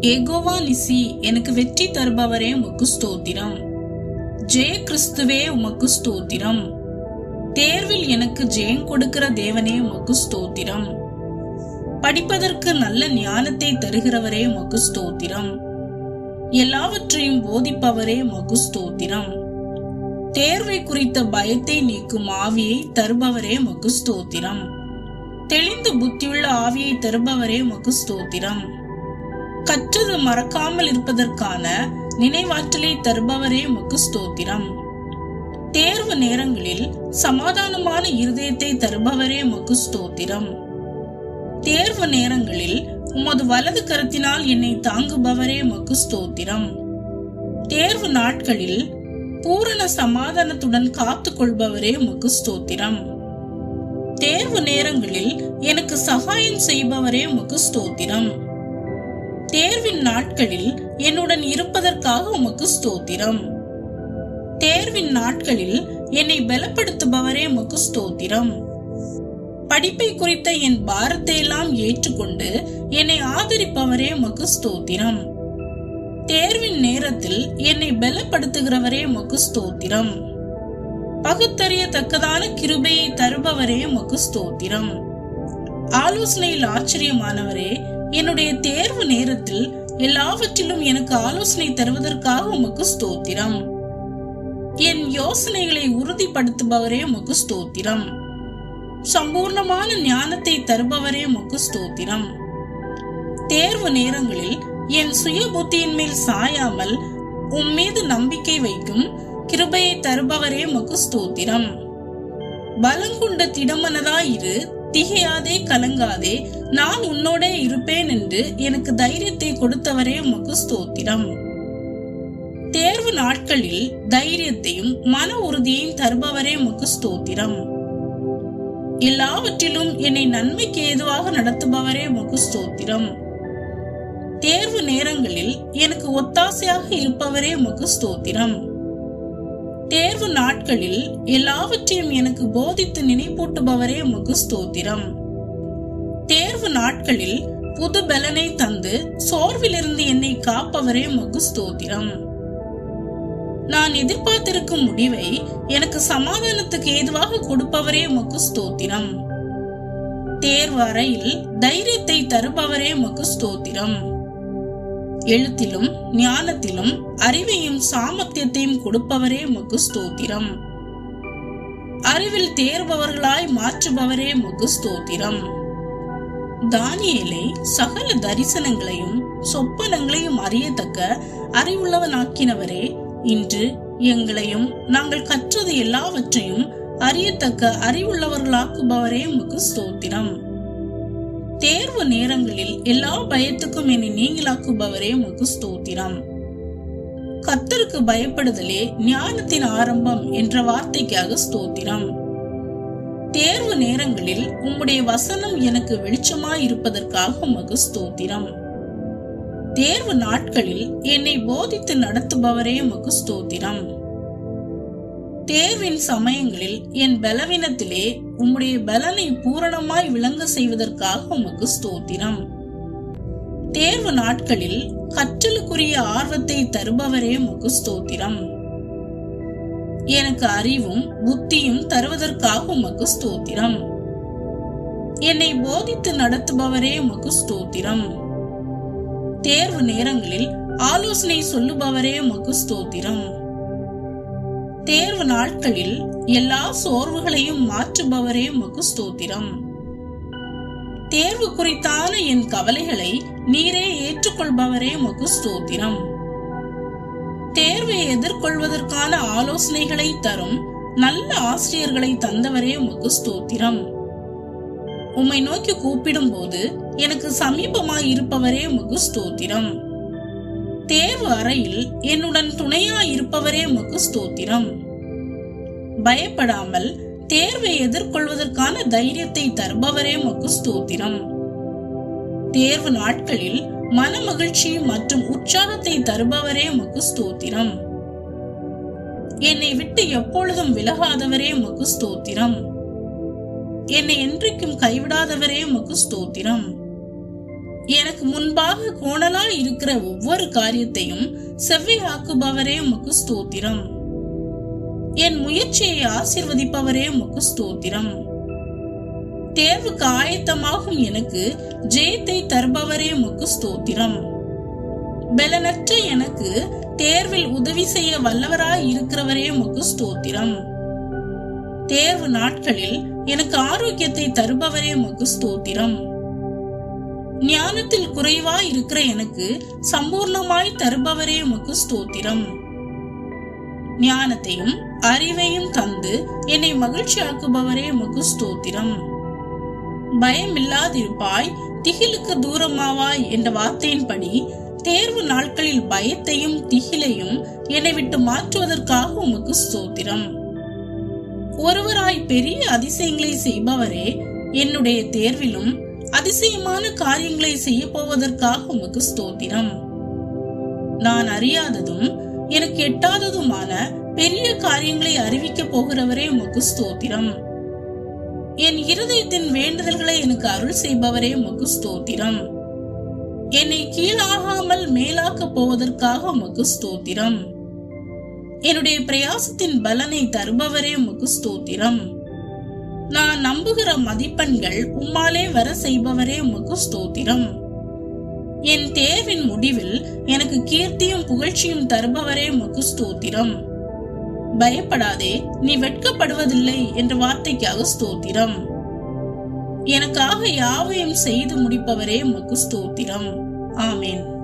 ஏகோவா லிசி எனக்கு வெற்றி தருபவரே உமக்கு ஸ்தோத்திரம். ஜெய கிறிஸ்துவே உமக்கு ஸ்தோத்திரம். தேர்வில் எனக்கு ஜெயம் கொடுக்கிற தேவனே உமக்கு ஸ்தோத்திரம். படிப்பதற்கு நல்ல ஞானத்தை தருகிறவரே உமக்கு ஸ்தோத்திரம். எல்லாவற்றையும் போதிப்பவரே உமக்கு ஸ்தோத்திரம். தேர்வை குறித்த பயத்தை நீக்கும் ஆவியை தருபவரே உமக்கு ஸ்தோத்திரம். தெளிந்த புத்தியுள்ள ஆவியை தருபவரே உமக்கு ஸ்தோத்திரம். கற்றது மறக்காமல் இருப்பதற்கான நினைவாற்றலை தருபவரே உமக்கு ஸ்தோத்திரம். தேர்வு நேரங்களில் சமாதானமான இருதயத்தை தருபவரே உமக்கு ஸ்தோத்திரம். தேர்வு நேரங்களில் உமது வலது கரத்தினால் என்னை தாங்குபவரே உமக்கு ஸ்தோத்திரம். தேர்வு நாட்களில் பூரண சமாதானத்துடன் காத்து கொள்பவரே உமக்கு ஸ்தோத்திரம். தேர்வு நேரங்களில் எனக்கு சகாயம் செய்பவரே உமக்கு ஸ்தோத்திரம். தேர்வின் நாட்களில் என்னுடன் இருப்பதற்காக உமக்கு ஸ்தோத்திரம். தேர்வின் நாட்களில் என்னை பலப்படுத்துபவரே உமக்கு ஸ்தோத்திரம். படிப்பை குறித்த என் பாரத்தை எல்லாம் ஏற்றுக்கொண்டு என்னை ஆதரிப்பவரே உமக்கு ஸ்தோத்திரம். தேர்வின் நேரத்தில் என்னை பலப்படுத்துகிறவரே உமக்கு ஸ்தோத்திரம். பகுத்தறியத்தக்கதான கிருபையை தருபவரே உமக்கு ஸ்தோத்திரம். ஆலோசனையில் ஆச்சரியமானவரே என்னுடைய தேர்வு நேரத்தில் எல்லாவற்றிலும் எனக்கு ஆலோசனை தருவதற்காக உமக்கு ஸ்தோத்திரம். என் யோசனைகளை உறுதிப்படுத்துபவரே உமக்கு ஸ்தோத்திரம். சம்பூர்ணமான ஞானத்தை தருபவரே உமக்கு ஸ்தோத்திரம். தேர்வு நேரங்களில் என் சுய புத்தியின் மேல் சாயாமல் உம் மீது நம்பிக்கை வைக்கும் கிருபையை தருபவரே உமக்கு ஸ்தோத்திரம். பலங்குண்ட திடமனதாயிரு திகையாதே கலங்காதே நான் உன்னோட இருப்பேன் என்று எனக்கு தைரியத்தை கொடுத்தவரே உமக்கு ஸ்தோத்திரம். தேர்வு நாட்களில் தைரியத்தையும் மன உறுதியையும் தருபவரே உமக்கு ஸ்தோத்திரம். எல்லாவற்றிலும் என்னை நன்மைக்கு ஏதுவாக நடத்துபவரே உமக்கு ஸ்தோத்திரம். தேர்வு நேரங்களில் எனக்கு ஒத்தாசையாக இருப்பவரே உமக்கு ஸ்தோத்திரம். தேர்வு நாட்களில் எல்லாவற்றையும் எனக்கு போதித்து நினைப்பூட்டுபவரே உமக்கு ஸ்தோத்திரம். தேர்வு நாட்களில் புது பலனை தந்து சோர்விலிருந்து என்னை காப்பவரே உமக்கு ஸ்தோத்திரம். நான் எதிர்பார்த்திருக்கும் முடிவை எனக்கு சமாதானத்துக்கு ஏதுவாக கொடுப்பவரே உமக்கு ஸ்தோத்திரம். தேர்வு அறையில் தைரியத்தை தருபவரே உமக்கு ஸ்தோத்திரம். எழுத்திலும் ஞானத்திலும் அறிவையும் சாமர்த்தியத்தையும் கொடுப்பவரே உமக்கு ஸ்தோத்திரம். அறிவில் தேர்பவர்களாய் மாற்றுபவரே உமக்கு ஸ்தோத்திரம். தானியலை சகல தரிசனங்களையும் சொப்பனங்களையும் அறியத்தக்க அறிவுள்ளவனாக்கினவரே இன்று எங்களையும் நாங்கள் கற்றது எல்லாவற்றையும் அறியத்தக்க அறிவுள்ளவர்களாக்குபவரே உமக்கு ஸ்தோத்திரம். தேர்வு நேரங்களில் எல்லா பயத்துக்கும் என்னை நீங்களாக்குபவரே உமக்கு ஸ்தோத்திரம். கத்தருக்கு பயப்படுதலே ஞானத்தின் ஆரம்பம் என்ற வார்த்தைக்காக ஸ்தோத்திரம். தேர்வு நேரங்களில் உம்முடைய வசனம் எனக்கு வெளிச்சமாய் இருப்பதற்காக உமக்கு ஸ்தோத்திரம். தேர்வு நாட்களில் என்னை போதித்து நடத்துபவரே உமக்கு ஸ்தோத்திரம். தேர்வின் சமயங்களில் என் பலவீனத்திலே உம்முடைய பலனை பூரணமாய் விளங்க செய்வதற்காக உமக்கு ஸ்தோத்திரம். தேர்வு நாட்களில் கற்றலுக்குரிய ஆர்வத்தை தருபவரே உமக்கு ஸ்தோத்திரம். எனக்கு அறிவும் புத்தியும் தருவதற்காக உமக்கு ஸ்தோத்திரம். என்னை போதித்து நடத்துபவரே உமக்கு ஸ்தோத்திரம். தேர்வு நேரங்களில் ஆலோசனை சொல்லுபவரே உமக்கு ஸ்தோத்திரம். தேர்வு நாட்களில் எல்லா சோர்வுகளையும் மாற்றுபவரே உமக்கு ஸ்தோத்திரம் தேர்வு குறித்தான என் கவலைகளை நீரே ஏற்றுக்கொள்பவரே உமக்கு ஸ்தோத்திரம் தேர்வை எதிர்கொள்வதற்கான ஆலோசனைகளை தரும் நல்ல ஆசிரியர்களை தந்தவரே உமக்கு ஸ்தோத்திரம் உம்மை நோக்கி கூப்பிடும் போது எனக்கு சமீபமாய் இருப்பவரே உமக்கு ஸ்தோத்திரம் தேர்வு அறையில் என்னுடன் துணையா இருப்பவரே உமக்கு ஸ்தோத்திரம். பயப்படாமல் தேர்வை எதிர்கொள்வதற்கான தைரியத்தை தருபவரே உமக்கு ஸ்தோத்திரம். தேர்வு நாட்களில் மன மகிழ்ச்சி மற்றும் உற்சாகத்தை தருபவரே உமக்கு ஸ்தோத்திரம். என்னை விட்டு எப்பொழுதும் விலகாதவரே உமக்கு ஸ்தோத்திரம். என்னை என்றைக்கும் கைவிடாதவரே உமக்கு ஸ்தோத்திரம். எனக்கு முன்பாக கோணலாய் இருக்கிற ஒவ்வொரு காரியத்தையும் செவ்வியாக்குபவரே உமக்கு ஸ்தோத்திரம். என் முயற்சியை ஆசிர்வதிப்பவரே உமக்கு ஸ்தோத்திரம். தேர்வுக்கு ஆயத்தமாகும் எனக்கு ஜெயத்தை தருபவரே உமக்கு ஸ்தோத்திரம். பலனற்ற எனக்கு தேர்வில் உதவி செய்ய வல்லவராய் இருக்கிறவரே உமக்கு ஸ்தோத்திரம். தேர்வு நாட்களில் எனக்கு ஆரோக்கியத்தை தருபவரே உமக்கு ஸ்தோத்திரம். ஞானத்தில் குறைவா இருக்கிற எனக்கு சம்பூர்ணமாய் தருபவரே உமக்கு ஸ்தோத்திரம். ஞானத்தையும் அறிவையும் தந்து என்னை மகிழ்ச்சி ஆக்குபவரே உமக்கு ஸ்தோத்திரம். பயமில்லாதிருப்பாய் திகிலுக்கு தூரமாவாய் என்ற வார்த்தையின்படி தேர்வு நாட்களில் பயத்தையும் திகிலையும் என்னை விட்டு மாற்றுவதற்காக உமக்கு ஸ்தோத்திரம். ஒருவராய் பெரிய அதிசயங்களை செய்பவரே என்னுடைய தேர்விலும் அதிசயமான காரியங்களை செய்ய போவதற்காக உமக்கு ஸ்தோத்திரம். நான் அறியாததும் எனக்கு எட்டாததுமான பெரிய காரியங்களை அறிவிக்க போகிறவரே உமக்கு ஸ்தோத்திரம். என் இருதயத்தின் வேண்டுதல்களை எனக்கு அருள் செய்பவரே உமக்கு ஸ்தோத்திரம். என்னை கீழாகாமல் மேலாக்க போவதற்காக உமக்கு ஸ்தோத்திரம். என்னுடைய பிரயாசத்தின் பலனை தருபவரே உமக்கு ஸ்தோத்திரம். நான் நம்புகிற மதிப்பெண்கள் உம்மாலே வர செய்பவரே உமக்கு ஸ்தோத்திரம். என் தேர்வின் முடிவில் எனக்கு கீர்த்தியும் புகழ்ச்சியும் தருபவரே உமக்கு ஸ்தோத்திரம். பயப்படாதே நீ வெட்கப்படுவதில்லை என்ற வார்த்தைக்காக ஸ்தோத்திரம். எனக்காக யாவையும் செய்து முடிப்பவரே உமக்கு ஸ்தோத்திரம். ஆமேன்.